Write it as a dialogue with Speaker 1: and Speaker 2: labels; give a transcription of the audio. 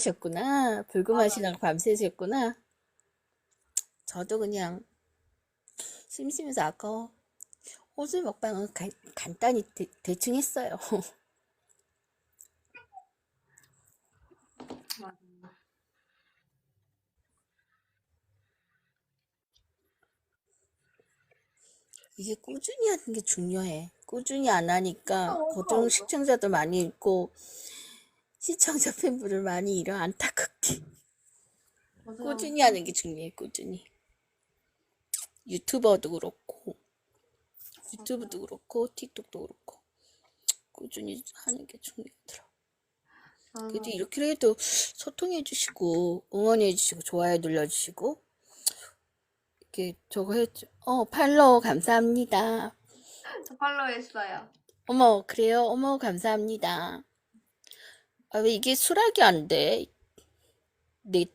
Speaker 1: 하셨구나. 불금하시다가 밤새셨구나. 저도 그냥 심심해서 아까 호주 먹방은 가- 간단히 대, 충 했어요. 이게 꾸준히 하는 게 중요해. 꾸준히 안 하니까 보통 시청자도 많이 있고 시청자 팬분들 많이 잃어 안타깝게. 꾸준히 하는 게 중요해. 꾸준히. 유튜버도 그렇고 유튜브도 그렇고 틱톡도 그렇고 꾸준히 하는 게 중요하더라. 그래도 이렇게라도 소통해 주시고 응원해 주시고 좋아요 눌러 주시고 이렇게 저거 해줘. 어 팔로우 감사합니다.
Speaker 2: 저 팔로우 했어요.
Speaker 1: 어머 그래요? 어머 감사합니다. 아 왜 이게 수락이 안 돼? 내